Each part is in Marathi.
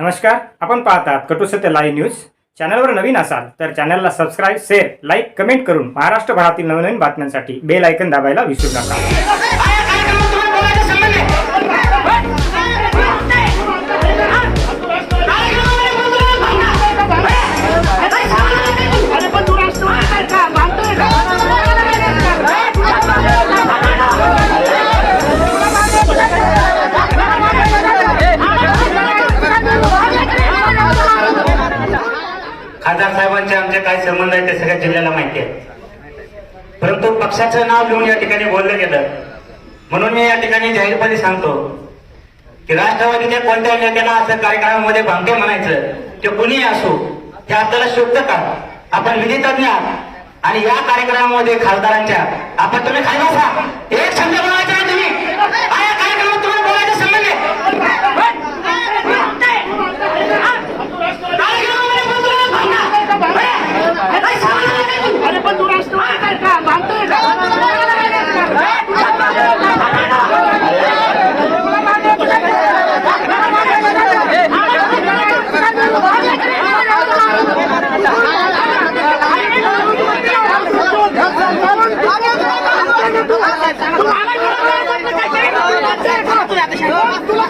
नमस्कार आपण पाहतात कटुसत्य लाईव्ह न्यूज चॅनलवर नवीन असाल तर चॅनलला सबस्क्राईब शेअर लाईक कमेंट करून महाराष्ट्रभरातील नवनवीन बातम्यांसाठी बेल ऐकन दाबायला विसरू नका. खासदार साहेबांचे आमचे काय संबंध आहेत ते सगळ्या जिल्ह्याला माहिती आहे. परंतु पक्षाचं नाव घेऊन या ठिकाणी बोललं गेलं. म्हणून मी या ठिकाणी जाहीरपणे सांगतो की राष्ट्रवादीच्या कोणत्याही नेत्याला असं कार्यक्रमामध्ये भांगे म्हणायचं ते कुणीही असो ते आपल्याला शोधत का आपण विधितज्ञ आणि या कार्यक्रमामध्ये खासदारांच्या आपण तुम्ही खाली एक शब्द बोलायचा आहे तुम्ही हा, या कार्यक्रमात तुम्हाला बोलायचा संबंध आहे अरे पण तू राष्ट्रवादी आहे का मानतोय का तुला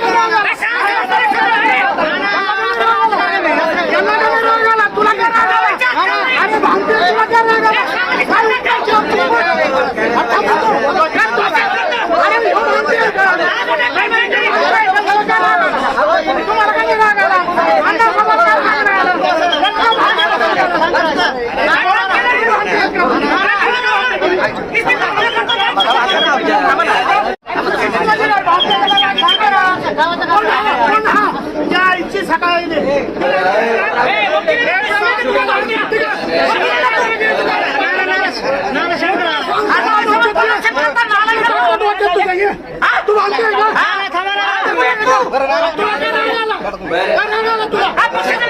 या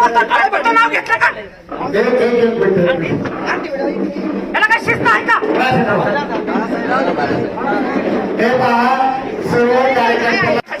उपस्थितीत बोलतो तुझं नाव घेतलं का? याला काय शिस्त आहे का? हे पहा सर्व